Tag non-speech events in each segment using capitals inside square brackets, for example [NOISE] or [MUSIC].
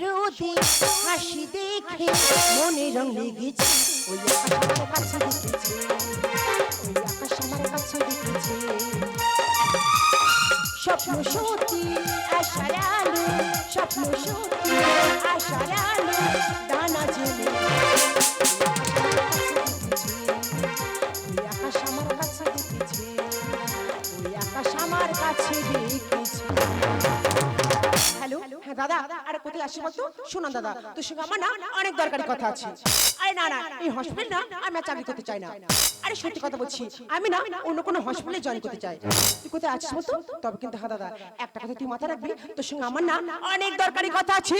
রোদে হাসি দেখে মনে রং লেগেছে। ওই আকাশ আমার কাছে দেখেছে। ওই আকাশ আমার কাছে দেখেছে। স্বপ্ন সত্যি, আশার আলো। স্বপ্ন সত্যি, আশার আলো। দানা জেলে আকাশ আমার কাছে দেখেছে। হ্যালো? হ্যাঁ দাদা। বলতো দাদা। তোর সঙ্গে আমার না অনেক দরকারি কথা আছে। আরে না না এই হসপিটাল না আমি আর চাকরি করতে চাই না। আরে সত্যি কথা বলছি আমি না অন্য কোনো হসপিটালে জয়েন করতে চাই। তুই কোথায় আছিস বলতো? তবে কিন্তু হ্যাঁ দাদা একটা কথা তুই মাথা রাখবি তোর সঙ্গে আমার না অনেক দরকারি কথা আছে।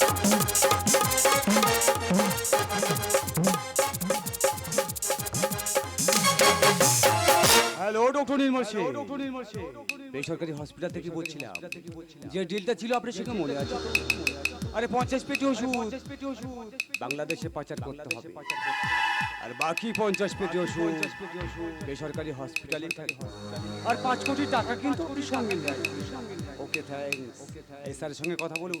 হ্যালো ডক্টর নির্মল সেন বেসরকারি হসপিটাল থেকে বলছিলাম। যে ডিলটা ছিল আপনার সঙ্গে মনে আছে আরে পঞ্চাশ পেটি ওষুধ। বাংলাদেশে পাচার করতে হবে। আর বাকি পঞ্চাশ পেটি ওষুধ। বেসরকারি হসপিটালে থাকে। আর পাঁচ কোটি টাকা কিন্তু আপনি সঙ্গে নেয় ওকে থ্যাঙ্কস এই স্যারের সঙ্গে কথা বলুন।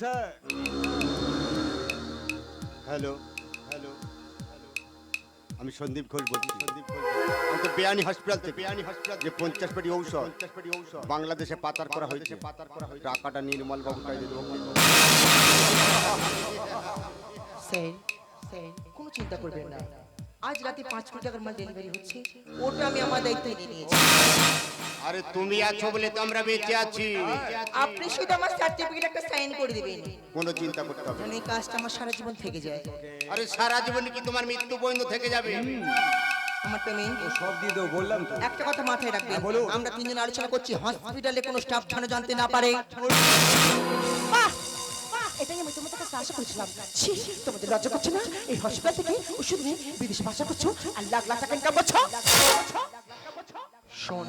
স্যার। হ্যালো। আমি সন্দীপ ঘোষ বলছি। সন্দীপ ঘোষ আমাদের তো বেয়ানি হসপিটাল থেকে বেয়ানি হসপিটাল যে পঞ্চাশ পেটি ঔষধ পঞ্চাশ পেটি ঔষধ। বাংলাদেশে পাতার করা হয়েছে। পাতার করা হয়েছে। টাকাটা নির্মল বাবু কাজে দেবো স্যার স্যার কোনো চিন্তা করবেন না। আজ রাতে পাঁচ কোটি টাকার মাল ডেলিভারি হচ্ছে। ওটা আমি আমার দায়িত্ব নিয়ে নিয়েছি আরে তুমি আছো বলে তো আমরা বেঁচে আছি। আপনি শুধু আমার সার্টিফিকেট একটা সাইন করে দিবেন। কোনো চিন্তা করতে হবে না। এই কাজটা আমার সারা জীবন থেকে যায়। আরে সারা জীবন কি তোমার মৃত্যু পর্যন্ত থেকে যাবে? আমার পেমেন্ট সব দিয়ে দেবো বললাম তো। একটা কথা মাথায় রাখবেন। হ্যাঁ, আমরা তিনজন আলোচনা করছি হসপিটালে কোনো স্টাফ যেন জানতে না পারে। বাহ! বাহ! এটাই আমি তোমাদের কাছে আশা করেছিলাম। ছি, তোমাদের লজ্জা করছে না? এই হসপিটাল থেকে ওষুধ নিয়ে বিদেশে বাসা করছ আর লাখ লাখ টাকা ইনকাম করছ? শোন।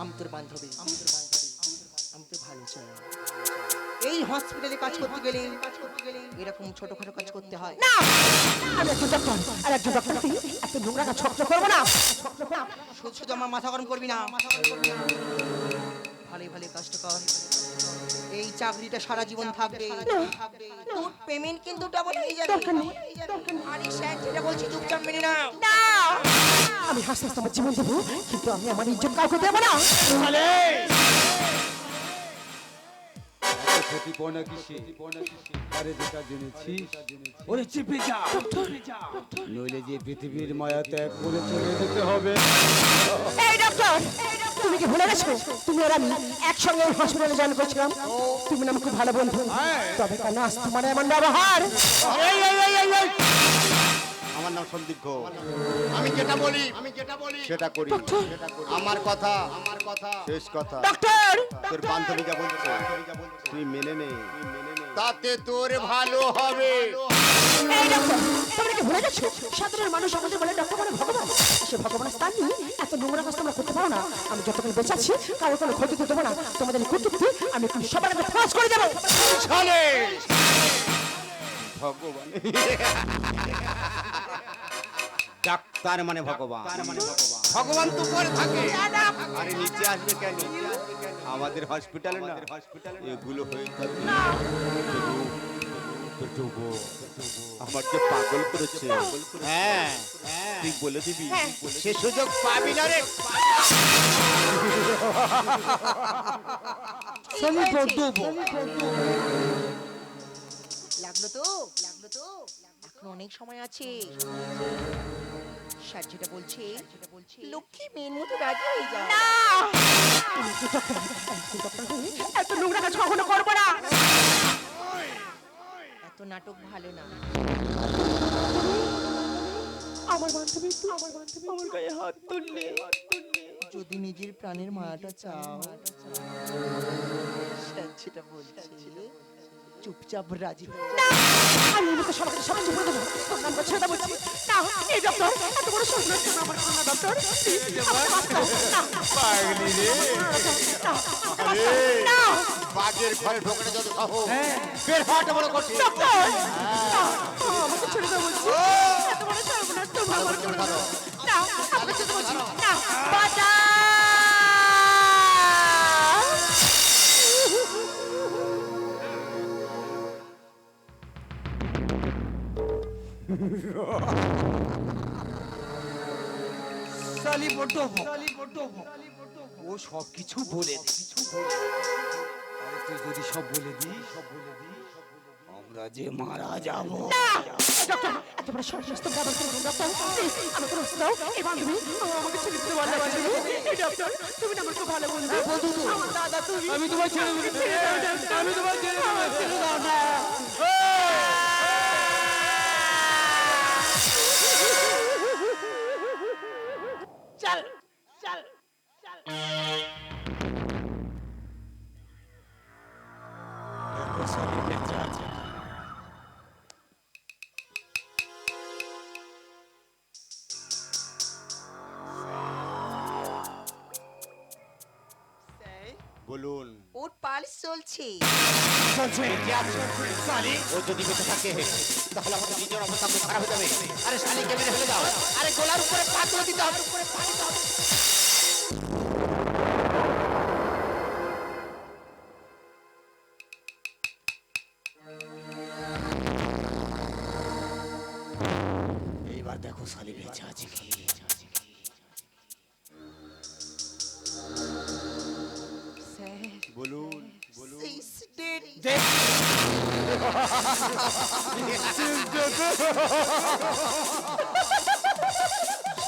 আমি তোর বান্ধবী। আমি তোর বান্ধবী আমি তোর ভালো চাই এই হসপিটালে কাজ করতে গেলে এরকম ছোটখাটো কাজ করতে হয়। না! আমি একজন ডক্টর আর একজন ডক্টর এত নোংরা কাজ ছক্র করব না। শুধু শুধু আমার মাথা গরম করবি না। ভালোই ভালো কাজটা কর। এই চাকরিটা সারা জীবন থাকবে। তোর পেমেন্ট কিন্তু ডাবল হয়ে যাবে। আরে স্যার যেটা বলছি চুপচাপ মেনে না না। আমি হাসতে হাসতে আমার জীবন দেবো কিন্তু আমি আমার ইজ্জত কাউকে দেবো না। এত ক্ষতিপূর্ণ কিসে? আরে যেটা জেনেছি ওরে চিপে যা। নইলে যে পৃথিবীর মায়া ত্যাগ করে চলে যেতে হবে। এই ডক্টর তুমি কি ভুলে গেছো? তুমি আর আমি একসঙ্গে হসপিটালে জয়েন করেছিলাম। তুমি না আমার খুব ভালো বন্ধু। তবে কেন আজ তোমার এমন ব্যবহার। আমার নাম সন্দীপ ঘোষ। আমি যেটা বলি আমি যেটা বলি সেটা করি। আমার কথা আমার কথা। শেষ কথা। ডক্টর! তোর বান্ধবী যা বলছে। তুই মেনে নে। তাতে তোর ভালো হবে। এই ডক্টর তোমরা কি ভুলে গেছো? সাধারণ মানুষ আমাদের বলে ডক্টর মানে ভগবান। সে ভগবানের স্থান নিয়ে এত নোংরা কাজ তোমরা করতে পারো না। আমি যতক্ষণ বেঁচে আছি কারও কোনো ক্ষতি করতে দেবো না। তোমাদের কর্তৃত্বে আমি একটু সবার আগে ফাঁস করে যাব ভগবান। [LAUGHS] ডাক্তার মানে ভগবান। ভগবান। তো উপরে থাকে। আরে নিচে আসবে কেন? আমাদের হসপিটালে না এগুলো হয়ে থাকে। আমার যে পাগল করেছে। হ্যাঁ তুই বলে দিবি। সে সুযোগ পাবি না রে। লাগল তো? লাগল তো? এখন অনেক সময় আছে। স্যার যেটা বলছে লক্ষ্মী মেয়ের মতো রাজি হয়ে যা এত নোংরা কাজ কখনো করব না। এত নাটক ভালো না। আমার বান্ধবী আমার বান্ধবী আমার গায়ে হাত তুললে। যদি নিজের প্রাণের মায়াটা চাও। স্যার যেটা বলছে। চুপচাপ রাজি হয়ে আমি চুপ করে দেবো বলছি না এই ডক্টর এত বড় আমার ডক্টর পাগলি রে। না, ঘরে যত সহজ বের হওয়াটা বড় কঠিন। ডক্টর আমাকে ছেড়ে দেবো বলছি। এত বড় সর্বনাশ তুমি আমার করো না না আমাকে ছেড়ে বড্ড ও সব কিছু বলে তুই যদি সব বলে দিস আমরা যে মারা যাব। তুমি ব্যবহার করো না, প্লিজ আমাকে রোজ দাও এই বান্ধবী আমাকে ছেড়ে দিতে পারলে এই ডক্টর তুমি আমার খুব ভালো বন্ধু। আমার দাদা তুমি। আমি তোমায় ছেড়ে দেবো আমি তোমায় ছেড়ে দেবো আমার ছেড়ে দাও না। বলুন। ওর পালস চলছে। ও যদি বেঁচে থাকে তাহলে আমাদের নিজের অবস্থা খুব খারাপ হয়ে যাবে। আরে শালিকে মেরে ফেলে দাও। আরে গোলার উপরে পা তুলে দিতে হবে। উপরে পা দিতে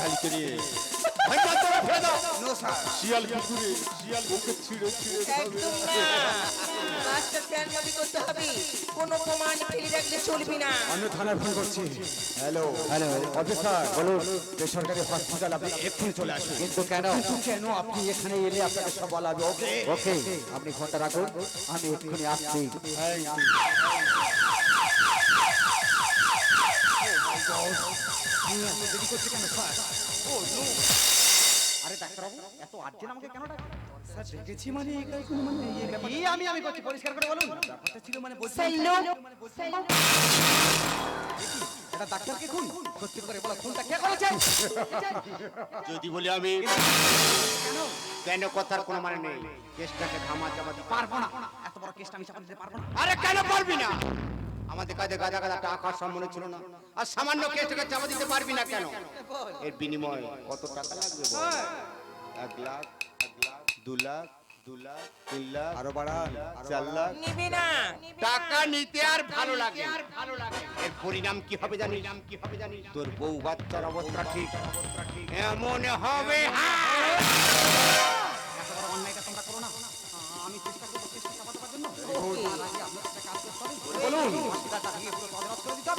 শালিকে নিয়ে শিয়াল কুকুরে শিয়াল মুখে ছিঁড়ে ছিঁড়ে একদম না। কাজটা ফ্যানভাবে করতে হবে। কোনো প্রমাণ ফেলে রাখলে চলবে না। আমি থানায় ফোন করছি। হ্যালো। হ্যালো অফিসার বলুন। বেসরকারি হসপিটাল আপনি এক্ষুনি চলে আসুন। কিন্তু কেন? কেন আপনি এখানে এলে আপনাকে সব বলা হবে? ওকে। ওকে আপনি ফোনটা রাখুন। আমি এক্ষুনি আসছি। যদি বলি আমি, কেন কথার কোনো মানে নেই? কেসটাকে থামা চামাতে পারব না। এত বড় কেসটা আমি চাপাতে পারব না। আরে কেন পারবি না? আমাদের কাছে গাদা গাদা টাকা সম্মানে ছিল না। আর সামান্য কেসটাকে চাপা দিতে পারবি না কেন? এর বিনিময়ে কত টাকা লাগবে এক লাখ এক লাখ দু লাখ দু লাখ তিন লাখ আরও বাড়ান চার লাখ। নেবে না। টাকা নিতে আর ভালো লাগে। ভালো লাগে। এর পরিণাম কি হবে জানি নাম কি হবে জানি তোর বউ বাচ্চার অবস্থা ঠিক। এমন হবে হ্যাঁ। বলুন।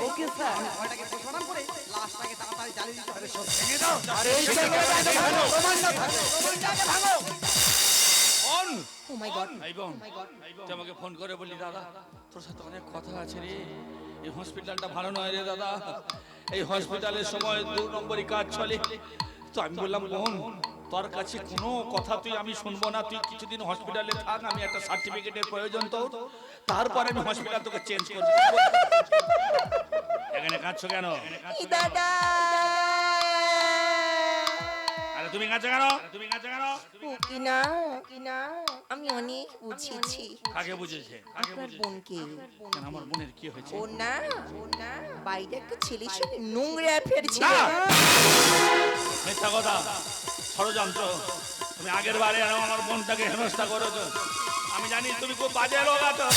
Okay sir. আমি ভয়টাকে করে লাশটাকে তাড়াতাড়ি জ্বালিয়ে দিতে হবে সব ভেঙে। দাও আরে এই জায়গাটাকে ভালো প্রমাণ না থাকে অন ও মাই গড। এই বোন আমাকে ফোন করে বলি দাদা তোর সাথে অনেক কথা আছে রে। এই হসপিটালটা ভালো নয় রে দাদা। এই হসপিটালের সময় দু নম্বরই কাজ চলে। তো আমি বললাম বোন তোর কাছে কোনো কথা তুই আমি শুনব না তুই কিছুদিন হসপিটালে থাক আমি একটা সার্টিফিকেটের প্রয়োজন তোর। তারপরে আমি হসপিটাল তোকে চেঞ্জ করব। এখানে কাঁদছো কেন? দাদা। আরে তুমি কাঁদছো কেন? তুমি কাঁদছো কেন? কি না কি না আমি অনেক বুঝেছি। কাকে বুঝেছে? কাকে আপনার বোনকে। আমার বোনের কি হয়েছে? ও না ও না বাইরে একটা ছেলের নোংরা অ্যাফেয়ার ছিল মিথ্যা কথা। ষড়যন্ত্র। তুমি আগের বারে আরও আমার বোনটাকে হেনস্থা করেছ। আমি জানি তুমি খুব বাজে লোক আছো।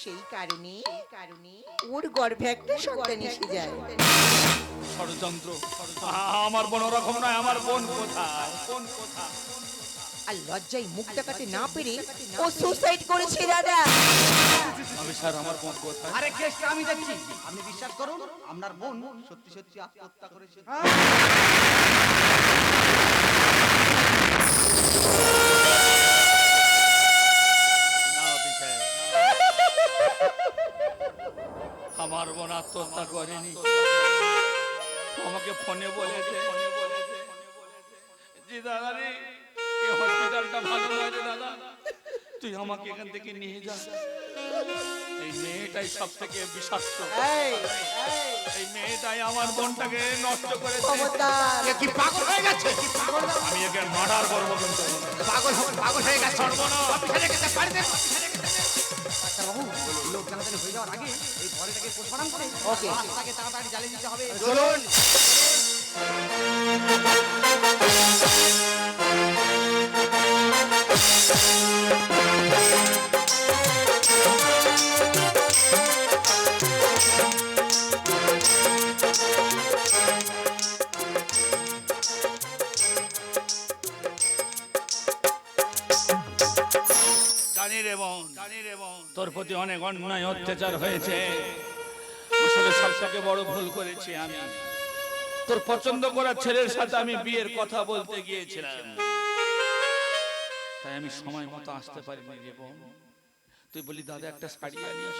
সেই কারণে কারণে ওর গর্ভে একটা সন্তান এসে যায়। ষড়যন্ত্র আমার বোন ওরকম নয় আমার বোন কোথায়? কোন কোথায়? আর লজ্জায় মুখ দেখাতে না পেরে ও সুসাইড করেছে দাদা। আমি স্যার আমার বোন কোথায়? আরে কেসটা আমি দেখছি। আপনি বিশ্বাস করুন আপনার বোন সত্যি সত্যি আত্মহত্যা করেছে। আমার বোন আত্মহত্যা করেনি। আমাকে ফোনে বলেছে। জি দাদা রে। এই হসপিটালটা ভালো নয় দাদা তুই আমাকে এখান থেকে নিয়ে যা। এই মেয়েটাই সব থেকে বিষাক্ত। এই এই মেয়েটাই আমার বোনটাকে নষ্ট এ কি পাগল হয়ে গেছে? আমি একে মার্ডার করব কিন্তু। পাগল পাগল হয়ে গেছে। ছেড়ে গেছে বাড়িতে লোক জানাজানি হয়ে যাওয়ার আগে এই বডিটাকে পোস্টমর্টম করে ওকে। তাকে তাড়াতাড়ি জ্বালিয়ে দিতে হবে। চলুন। তোর প্রতি অনেক অন্যায় অত্যাচার হয়েছে। আসলে সব থেকে বড় ভুল করেছি আমি। তোর পছন্দ করা ছেলের সাথে আমি বিয়ের কথা বলতে গিয়েছিলাম। তাই আমি সময় মতো আসতে পারিনি রে বোন। তুই বলি দাদা একটা শাড়ি আনিস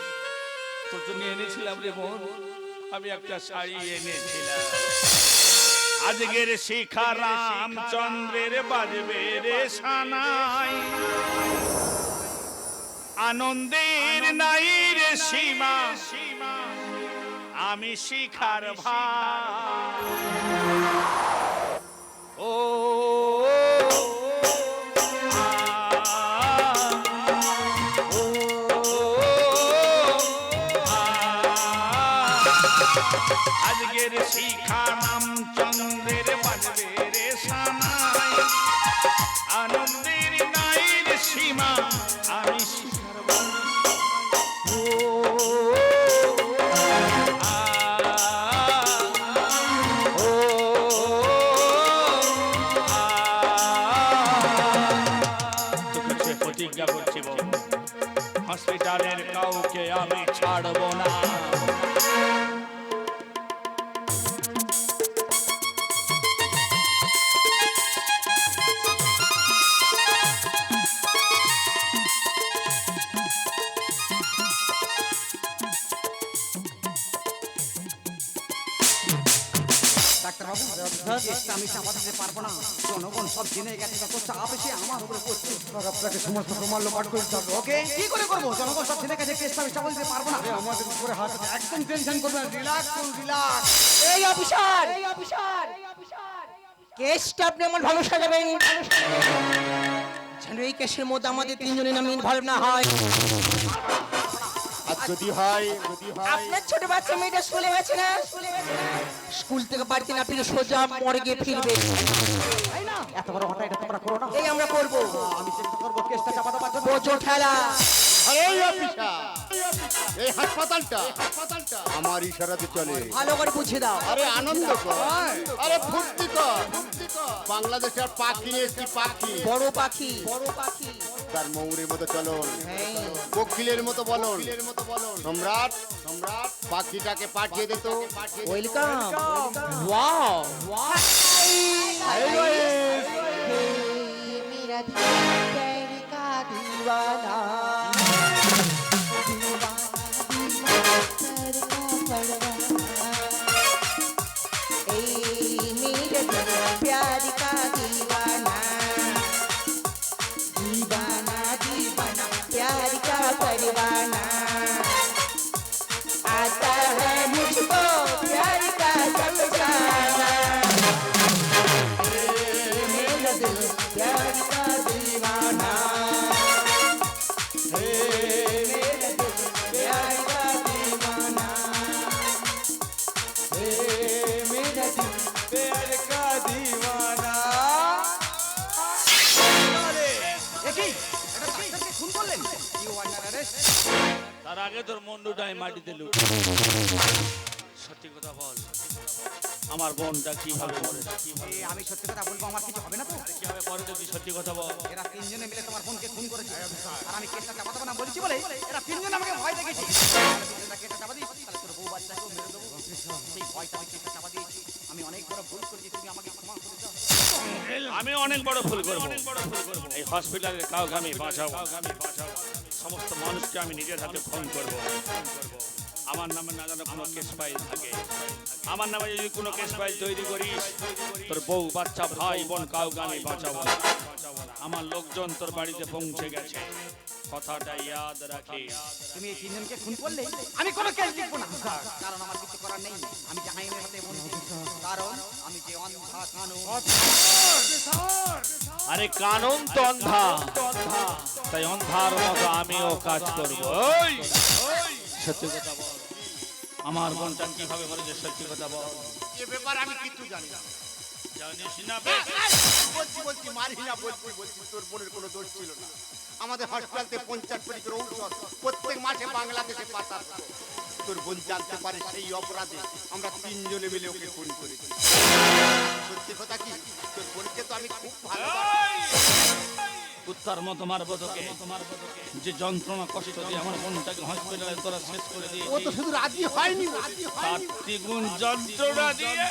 তোর জন্য এনেছিলাম রে বোন। আমি একটা শাড়ি এনেছিলাম। আজকের শিখা রামচন্দ্রের বাজবে রে সানাই। আনন্দের নাই রে সীমা। সীমা আমি শিখার ভাই ও আজকের শিখা রামচন্দ্রের বাজবে রে সানাই। আনন্দের নাই সীমা, আমি শিখার প্রতিজ্ঞা করছি হসপিটালের কাউকে আমি ছাড়বো না। কেসটা আমি চাপা পারব না। জনগণ সব জেনে গেছে যত চাপ এসে আমার উপরে পড়ছে। আপনাকে সমস্ত প্রমাণ লোপাট করে দিতে হবে ওকে কি করে করব? জনগণ সব জেনে গেছে কেসটা আমি চাপা পারব না। আমাদের উপরে হাত একদম টেনশন করবেন রিল্যাক্স করুন রিল্যাক্স। এই অফিসার! এই অফিসার! কেসটা আপনি আমার ভালো সাজাবেন। যেন এই কেসের মধ্যে আমাদের তিনজনের নাম ইনভলভ না হয়। আর যদি হয় যদি হয়। আপনার ছোট বাচ্চা মেয়েটা স্কুলে গেছে না? স্কুল থেকে বাড়িতে না ফিরে সোজা মর্গে ফিরবে। তাই না? এত বড় ঘটনা এটা তোমরা করো না। এই আমরা করব। আমি চেষ্টা করব কেসটা চাপা জন্য বোঝো ঠেলা। আরে এই হাসপাতালটা আমার ইশারাতে চলে ভালো করে বুঝে দাও আরে আনন্দ কর আরে ফুর্তি কর বাংলাদেশের পাখি একটি পাখি বড় পাখি বড় পাখি তার মৌরের মতো চলন কোকিলের মতো বলন সম্রাট সম্রাট পাখিটাকে পাঠিয়ে দিত ওয়েলকাম ওয়াও ওয়াও মেরা দিল কা দিওয়ানা Viva. তার আগে তোর মুন্ডুটাই মাটিতে লুট। সত্যি কথা বল। আমার বোনটা কীভাবে মরেছে কীভাবে আমি সত্যি কথা বলব আমার কিছু হবে না তো? কি হবে পরে তুই সত্যি কথা বল। এরা তিনজনে মিলে তোমার বোনকে খুন করেছে। আর আমি কেসটা চাপা দেবো না বলছি বলে এরা তিনজন আমাকে ভয় দেখেছে কেসটা চাপা দিই তাহলে তোর বউ বাচ্চাকেও মেরে দেবো। সেই ভয়টা আমি কেসটা চাপা দিয়েছি। আমি অনেক বড় ভুল করেছি, তুমি আমাকে ক্ষমা করে দাও। আমি অনেক বড় ভুল করব। এই হসপিটালের কাউকে আমি বাঁচাবো সমস্ত মানুষকে আমি নিজের হাতে ফোন করব। আমার নামে না যেন কোনো কেস ফাইল থাকে। আমার নামে যদি কোনো কেস ফাইল তৈরি করিস তোর বউ বাচ্চা ভাই বোন কাউকে আমি বাঁচাবো না। আমার লোকজন তোর বাড়িতে পৌঁছে গেছে। কথাটা ইয়াদ রাখিস। তুমি এই তিনজনকে খুন করলে আমি কোনো কেস লিখব না। কারণ আমার কিছু করার নেই। আমি যে আইনের হাতে বন্দি কারণ আমি যে অন্ধা কানু আরে কানুন তো অন্ধা। তাই অন্ধার মতো আমিও কাজ করব। সত্যি কথা বল। আমার বোনটা কীভাবে মরেছে সত্যি কথা বল। এ ব্যাপারে আমি কিছু জানি না। জানিস না? বলছি বলছি মারি না বলছি বলছি তোর বোনের কোনো দোষ ছিল না। আমাদের হসপিটালতে পঞ্চাশ কোটি করে ঔষধ প্রত্যেক মাসে বাংলাদেশে পাঠাত। তোর বোন জানতে পারে সেই অপরাধে আমরা তিনজনে মিলে ওকে খুন করেছি। সত্যি কথা কি? তোর বোনকে তো আমি খুব ভালো কুত্তার মতো মারবো তোকে। যে যন্ত্রণা কষ্ট দিয়ে আমার বোনটাকে হসপিটালে তোরা শেষ করে দিয়ে ও তো শুধু রাজি হয়নি রাজি দ্বিগুণ যন্ত্রণা দিয়ে।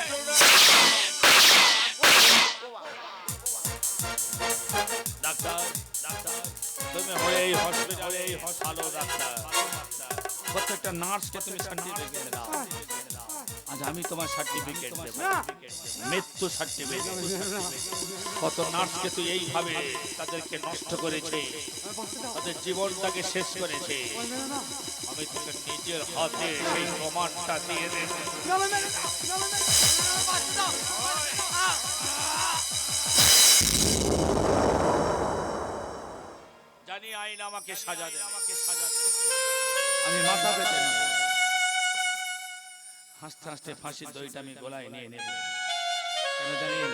ডাক্তার ডাক্তার তুমি হয়ে এই হসপিটালে এই ডাক্তার। প্রত্যেকটা নার্সকে তুমি সার্টিফিকেট দাও। আজ আমি তোমার সার্টিফিকেট দেব। মৃত্যু সার্টিফিকেট কত নার্সকে তুই এইভাবে তাদেরকে নষ্ট করেছে তাদের জীবনটাকে শেষ করেছে। আমি তোকে নিজের হাতে সেই প্রমাণটা দিয়ে দেব। জানি আইন আমাকে সাজা দেবে। আমাকে সাজা দেবে আমি মাথা পেতে নেব হাসতে হাসতে ফাঁসির দইটা আমি গলায় নিয়ে নেব। কেন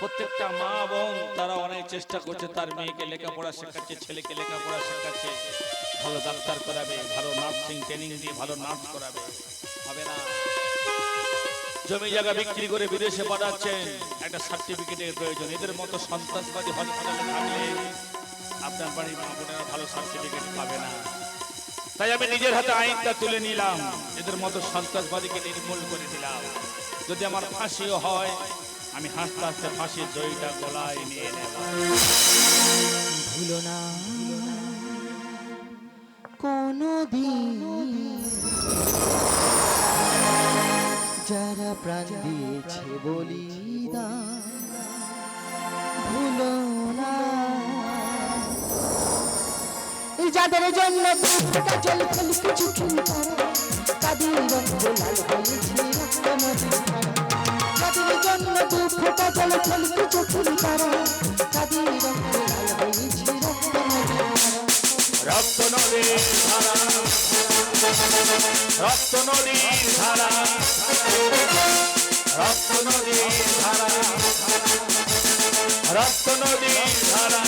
প্রত্যেকটা মা বোন তারা অনেক চেষ্টা করছে তার মেয়েকে লেখাপড়া শেখাচ্ছে ছেলেকে লেখাপড়া শেখাচ্ছে। ভালো ডাক্তার করাবে ভালো নার্সিং ট্রেনিং দিয়ে ভালো নার্স করাবে। হবে না। জমি জায়গা বিক্রি করে বিদেশে পাঠাচ্ছেন একটা সার্টিফিকেটের প্রয়োজন। এদের মতো সন্ত্রাসবাদী হসপিটালে থাকলে আপনার বাড়ির মা বোনেরা ভালো সার্টিফিকেট পাবে না। তাই আমি নিজের হাতে আইনটা তুলে নিলাম। এদের মতো সন্ত্রাসবাদীকে নির্মূল করে দিলাম। যদি আমার ফাঁসিও হয়, আমি হাসতে হাসতে ফাঁসির দইটা গলায় নিয়ে নেব। না। যারা প্রাণ দিয়েছে বলিদান, ভুলো না। যাদের জন্য দুধটা জল কিছু চিন্তা তাদের রক্ত লাল হয়েছে রক্ত নদীর যাদের জন্য দুধটা জল ফেল কিছু চিন্তা তাদের রক্ত লাল হয়েছে রক্ত ধারা। রক্ত নদীর ধারা। রক্ত নদীর ধারা। রক্ত নদীর ধারা। রক্ত নদীর ধারা।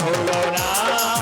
হলো না।